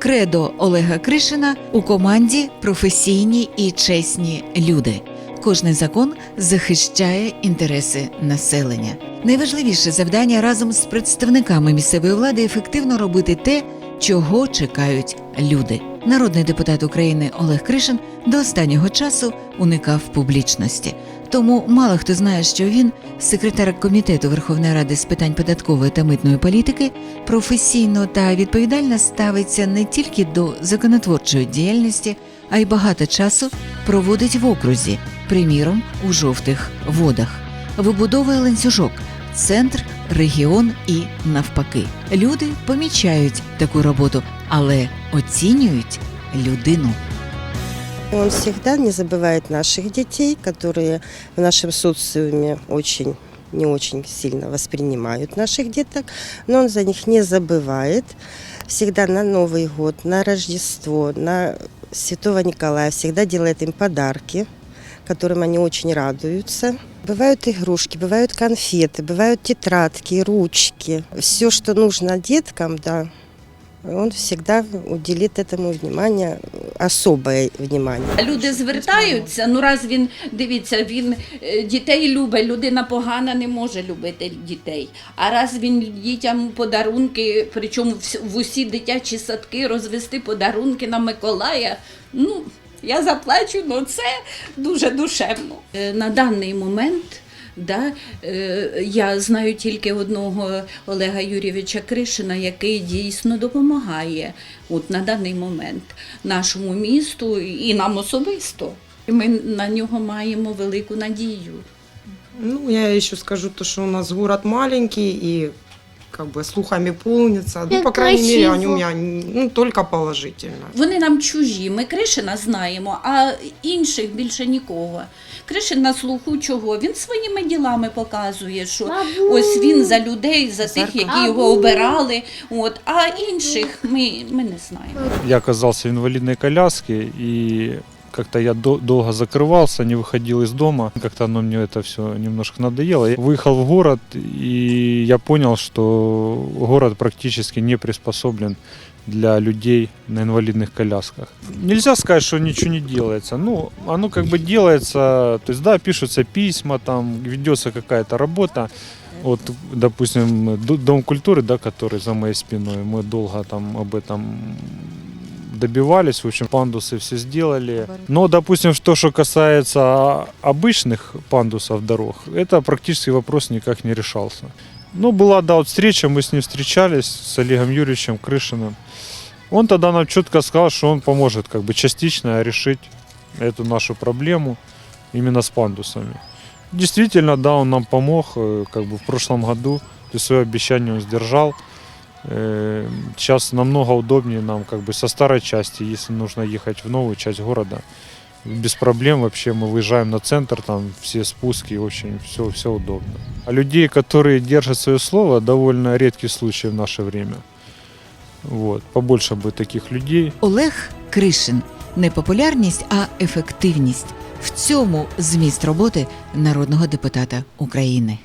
Кредо Олега Кришина у команді професійні і чесні люди. Кожний закон захищає інтереси населення. Найважливіше завдання разом з представниками місцевої влади ефективно робити те, чого чекають люди. Народний депутат України Олег Кришин до останнього часу уникав публічності. Тому мало хто знає, що він, секретар комітету Верховної Ради з питань податкової та митної політики, професійно та відповідально ставиться не тільки до законотворчої діяльності, а й багато часу проводить в окрузі, приміром у жовтих водах, вибудовує ланцюжок, центр, регіон і навпаки. Люди помічають таку роботу, але оцінюють людину. Он всегда не забывает наших детей, которые в нашем социуме очень не очень сильно воспринимают наших деток, но он за них не забывает. Всегда на Новый год, на Рождество, на Святого Николая всегда делает им подарки, которым они очень радуются. Бывают игрушки, бывают конфеты, бывают тетрадки, ручки. Все, что нужно деткам, да, он всегда уделит этому внимание, особое внимание. Люди звертаються. Ну раз він дивіться, він е, дітей любить. Людина погана не може любити дітей. А раз він дітям подарунки, причому вс- в усі дитячі садки розвести подарунки на Миколая. Ну я заплачу, ну це дуже душевно. Е, На даний момент. Да, е, я знаю тільки одного Олега Юрійовича Кришина, який дійсно допомагає от на даний момент нашому місту і нам особисто. І ми на нього маємо велику надію. Ну, я еще скажу то, что у нас город маленький и как бы слухами полнится. Ну, по крайней мере, они у меня ну, только положительно. Вони нам чужі. Ми Кришина знаємо, а інших більше нікого. Кришин на слуху чого? Він своїми ділами показує, що Бабу. ось він за людей, за тих, які його обирали. От, а інших ми, ми не знаємо. Я оказался в инвалидной коляске, и как-то я до- долго закрывался, не выходил из дома. Как-то оно мне это все немножко надоело. Я выехал в город, и я понял, что город практически не приспособлен для людей на инвалидных колясках. Нельзя сказать, что ничего не делается. Ну, оно как бы делается, то есть, да, пишутся письма, там ведется какая-то работа. Вот, допустим, Дом культуры, да, который за моей спиной, мы долго там об этом добивались, в общем, пандусы все сделали. Но, допустим, то, что касается обычных пандусов дорог, это практически вопрос никак не решался. Ну, была, да, вот встреча, мы с ним встречались, с Олегом Юрьевичем Крышиным. Он тогда нам четко сказал, что он поможет как бы частично решить эту нашу проблему именно с пандусами. Действительно, да, он нам помог, э, как бы в прошлом году, то есть свое обещание он сдержал. Э, Сейчас намного удобнее нам как бы со старой части, если нужно ехать в новую часть города. Без проблем вообще мы выезжаем на центр, там все спуски, очень все, все удобно. А людей, которые держат свое слово, довольно редкий случай в наше время. Вот. Побольше бы таких людей. Олег Кришин не популярність, а ефективність. В цьому зміст роботи народного депутата України.